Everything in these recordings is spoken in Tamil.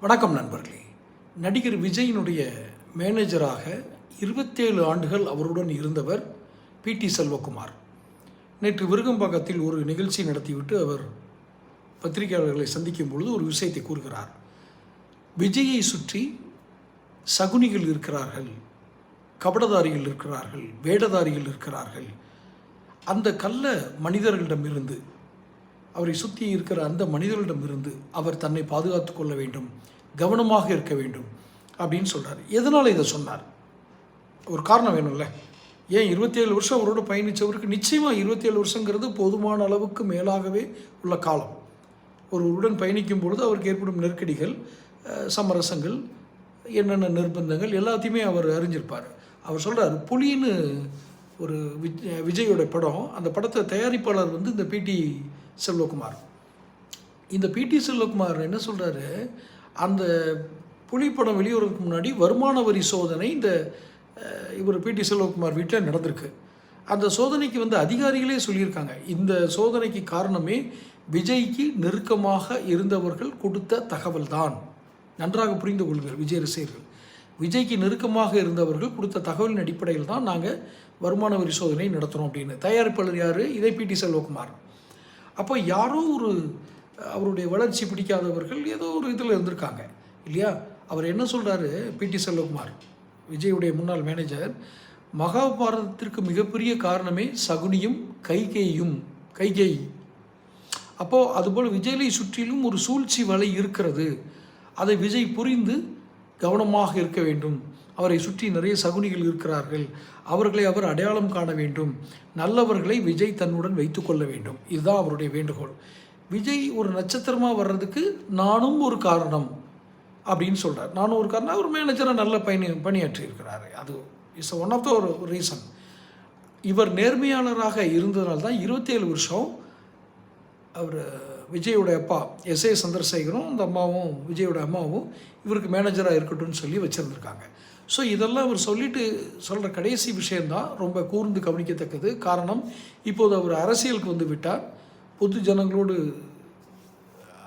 வணக்கம் நண்பர்களே. நடிகர் விஜயினுடைய மேனேஜராக இருபத்தேழு ஆண்டுகள் அவருடன் இருந்தவர் பிடி செல்வகுமார். நேற்று விருகம்பாக்கத்தில் ஒரு நிகழ்ச்சி நடத்திவிட்டு அவர் பத்திரிகையாளர்களை சந்திக்கும் பொழுது ஒரு விஷயத்தை கூறுகிறார். விஜயை சுற்றி சகுனிகள் இருக்கிறார்கள் கபடதாரிகள் இருக்கிறார்கள் வேடதாரிகள் இருக்கிறார்கள். அந்த கல்ல மனிதர்களிடமிருந்து அவரை சுற்றி இருக்கிற அந்த மனிதர்களிடமிருந்து அவர் தன்னை பாதுகாத்து கொள்ள வேண்டும் கவனமாக இருக்க வேண்டும் அப்படின்னு சொல்கிறார் எதனால் இதை சொன்னார்? ஒரு காரணம் வேணும்ல. ஏன் இருபத்தேழு வருஷம் அவரோட பயணித்தவருக்கு நிச்சயமாக இருபத்தேழு வருஷங்கிறது போதுமான அளவுக்கு மேலாகவே உள்ள காலம். ஒருவருடன் பயணிக்கும் பொழுது அவருக்கு ஏற்படும் நெருக்கடிகள் சமரசங்கள் என்னென்ன நிர்பந்தங்கள் எல்லாத்தையுமே அவர் அறிஞ்சிருப்பார். அவர் சொல்கிறார் புலின்னு ஒரு விஜ் விஜயோட படம் அந்த படத்தை தயாரிப்பாளர் வந்து இந்த பிடி செல்வகுமார். இந்த பிடி செல்வகுமார் என்ன சொல்கிறாரு அந்த புலி படம் வெளிவரதுக்கு முன்னாடி வருமான வரி சோதனை இந்த இவர் பிடி செல்வகுமார் வீட்டில் நடந்திருக்கு. அந்த சோதனைக்கு வந்து அதிகாரிகளே சொல்லியிருக்காங்க. இந்த சோதனைக்கு காரணமே விஜய்க்கு நெருக்கமாக இருந்தவர்கள் கொடுத்த தகவல் தான் நன்றாக புரிந்து கொள்ளுங்கள் விஜய் ரசிகர்கள். விஜய்க்கு நெருக்கமாக இருந்தவர்கள் கொடுத்த தகவலின் அடிப்படையில் தான் நாங்கள் வருமான வரி சோதனை நடத்துகிறோம் அப்படின்னு. தயாரிப்பாளர் யார்? இதே பிடி செல்வகுமார். அப்போ யாரோ ஒரு அவருடைய வளர்ச்சி பிடிக்காதவர்கள் ஏதோ ஒரு இதில் இருந்திருக்காங்க. இல்லையா? அவர் என்ன சொல்கிறாரு பிடி செல்வகுமார் விஜயுடைய முன்னாள் மேனேஜர் மகாபாரதத்திற்கு மிகப்பெரிய காரணமே சகுனியும் கைகேயும் கைகேய். அப்போது அதுபோல் விஜயை சுற்றிலும் ஒரு சூழ்ச்சி வலை இருக்கிறது. அதை விஜய் புரிந்து கவனமாக இருக்க வேண்டும். அவரை சுற்றி நிறைய சகுனிகள் இருக்கிறார்கள். அவர்களை அவர் அடையாளம் காண வேண்டும். நல்லவர்களை விஜய் தன்னுடன் வைத்துக்கொள்ள வேண்டும். இதுதான் அவருடைய வேண்டுகோள். விஜய் ஒரு நட்சத்திரமாக வர்றதுக்கு நானும் ஒரு காரணம் அப்படின்னு சொல்கிறார் நானும் ஒரு காரணம். ஒரு மேனேஜராக நல்ல பயணி பணியாற்றி இருக்கிறார் அது இஸ் ஒன் ஆஃப் த ஒரு ரீசன் இவர் நேர்மையாளராக இருந்ததுனால தான் இருபத்தேழு வருஷம் அவர் விஜயோட அப்பா எஸ் ஏ சந்திரசேகரும் அந்த அம்மாவும் விஜயோட அம்மாவும் இவருக்கு மேனேஜராக இருக்கட்டும்னு சொல்லி வச்சுருந்துருக்காங்க. ஸோ இதெல்லாம் அவர் சொல்லிட்டு சொல்கிற கடைசி விஷயந்தான் ரொம்ப கூர்ந்து கவனிக்கத்தக்கது. காரணம் இப்போது அவர் அரசியலுக்கு வந்து விட்டார். பொது ஜனங்களோடு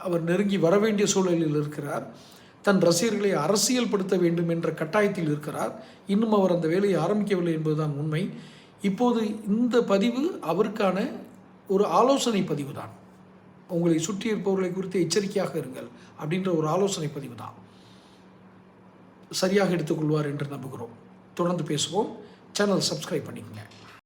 அவர் நெருங்கி வர வேண்டிய சூழலில் இருக்கிறார். தன் ரசிகர்களை அரசியல்படுத்த வேண்டும் என்ற கட்டாயத்தில் இருக்கிறார். இன்னும் அவர் அந்த வேலையை ஆரம்பிக்கவில்லை என்பதுதான் உண்மை. இப்போது இந்த பதிவு அவருக்கான ஒரு ஆலோசனை பதிவு தான் உங்களை சுற்றி இருப்பவர்களை குறித்து எச்சரிக்கையாக இருங்கள் அப்படின்ற ஒரு ஆலோசனை பதிவு தான். சரியாக எடுத்துக்கொள்வார் என்று நம்புகிறோம். தொடர்ந்து பேசுவோம். சேனல் சப்ஸ்கிரைப் பண்ணிக்கங்க.